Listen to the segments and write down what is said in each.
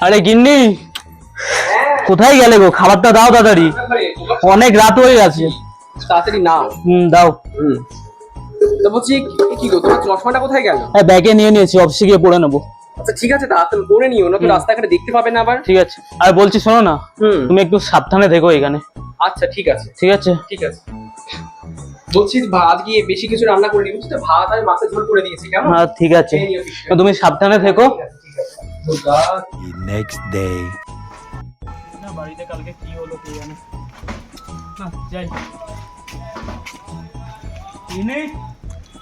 আরে গিন্নি কোথায় গেলে গো? খাবারটা দাও তাড়াতাড়ি। অনেক রাত হয়ে গেছে। তাড়াতাড়ি নাও। হুম দাও। হুম। তো বলছি কি- গো তোমার চশমাটা কোথায় গেল? হ্যাঁ ব্যাগে নিয়ে নিয়েছি অফিসে গিয়ে পড়ে নেব। আচ্ছা ঠিক আছে তাড়াতাড়ি করে নিও না তো রাস্তাঘাটে দেখতে পাবে না আবার। ঠিক আছে। আর বলছি শোনো না তুমি একটু সাবধানে থেকো এখানে। আচ্ছা ঠিক আছে। ঠিক আছে? ঠিক আছে। বলছি আজকে বেশি কিছু রান্না করিনি বুঝছ তো ভাত আর মাছের ঝোল করে দিয়েছি কেমন? হ্যাঁ ঠিক আছে। তুমি সাবধানে থেকো। The next day. না বাড়িতে কালকে কি হলো কে জানে। না যাই। গিন্নি?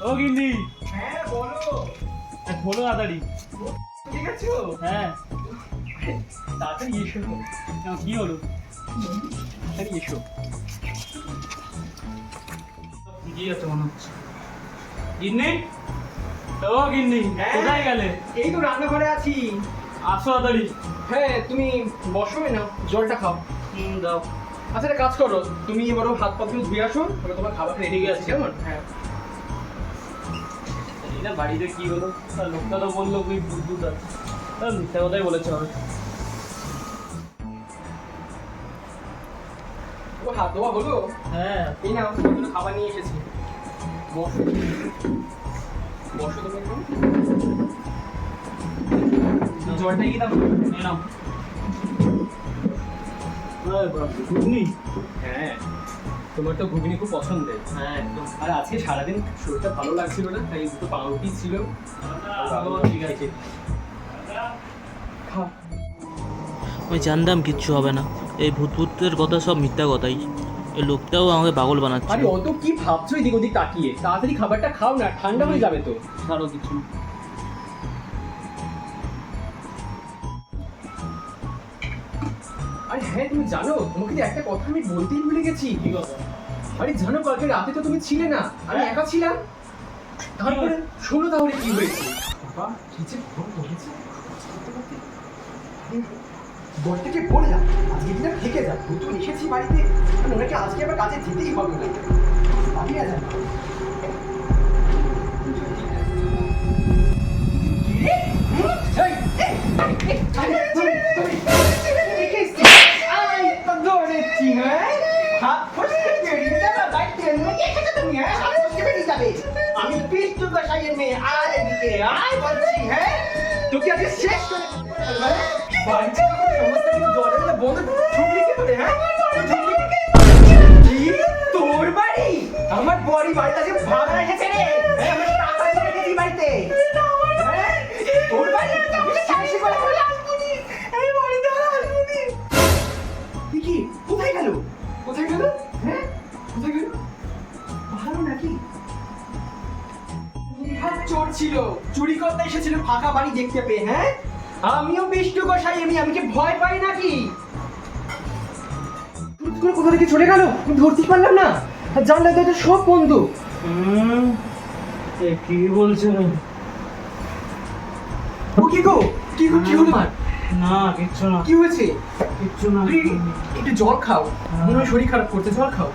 ও গিন্নি। হ্যাঁ বলো। এ, খোলো তাড়াতাড়ি ঠিক আছে? হ্যাঁ। তাড়াতাড়ি এসো। কি হলো? তাড়াতাড়ি এসো। কি আছে মনে হচ্ছে। গিন্নি? ও গিন্নি হ্যাঁ? কোথায় গেলে? এই তো রান্নাঘরে আছি। আসো তাড়াতাড়ি হ্যাঁ তুমি বসো না জলটা খাও। হুম দাও। আচ্ছা একটা কাজ করো তুমি এবারও হাত পা ধুয়ে আসো তাহলে তোমার খাবার রেডি আছে। কেমন? হ্যাঁ। না বাড়িতে কি হলো? লোকটা তো বলল আছে। আর মিথ্যা কথাই বলেছে হবে ও হাত ধোয়া হলো? হ্যাঁ। এই জন্য খাবার নিয়ে এসেছি। বসো। জলটা কি দাম ঘুগনি? হ্যাঁ তোমার তো ঘুগনি খুব পছন্দের হ্যাঁ একদম আর আজকে সারাদিন শরীরটা ভালো লাগছিল না তাই দুটো পাউরুটি ছিল ঠিক আছে আমি জানতাম কিচ্ছু হবে না এই ভূত ভূতের কথা সব মিথ্যা কথাই এই লোকটাও আমাকে পাগল বানাচ্ছে। আরে অত কি ভাবছ এদিক ওদিক তাকিয়ে? তাড়াতাড়ি খাবারটা খাও না ঠান্ডা হয়ে যাবে তো। ছাড়ো কিছু। আরে হ্যাঁ তুমি জানো তোমাকে যে একটা কথা আমি বলতেই ভুলে গেছি। কি কথা? আরে জানো কালকে রাতে তো তুমি ছিলে না। আমি হ্যাঁ। একা ছিলাম। তারপরে শোনো তাহলে কি হয়েছে। বাবা কি যে ফোন করেছে বলটাকে বললাম আজকে দিনটা থেকে যাক নতুন এসেছি বাড়িতে। ওনাকে আজকে আবার কাজে যেতেই হবে না আমি না। এই, এই, এই, আরে, তুমি, তুমি, তুমি কে আমার বড়ি বাড়িতে আজকে ভাড়া রেখেছে রে। আমি টাকা দিয়ে রেখেছি বাড়িতে? তোর বাড়ি? শেষ করে। ফেললাম। এ কি? কোথায় গেল? কোথায় গেল? হ্যাঁ? কোথায় গেল? ভালো নাকি? চোর ছিল। চুরি করতে এসেছিল ফাঁকা বাড়ি দেখতে পেয়ে হ্যাঁ? আমিও বিষ্ণু গোসাই আমি আমি কি ভয় পাই নাকি? কোথা থেকে চলে গেল? আমি ধরতে পারলাম না। জানলে তো সব বন্ধু। কি বলছেন ও কি গো? কি গো কি হলো? না কিচ্ছু না। কি হয়েছে? কিচ্ছু না একটু জল খাও। মনে হয় শরীর খারাপ করছে জল খাও।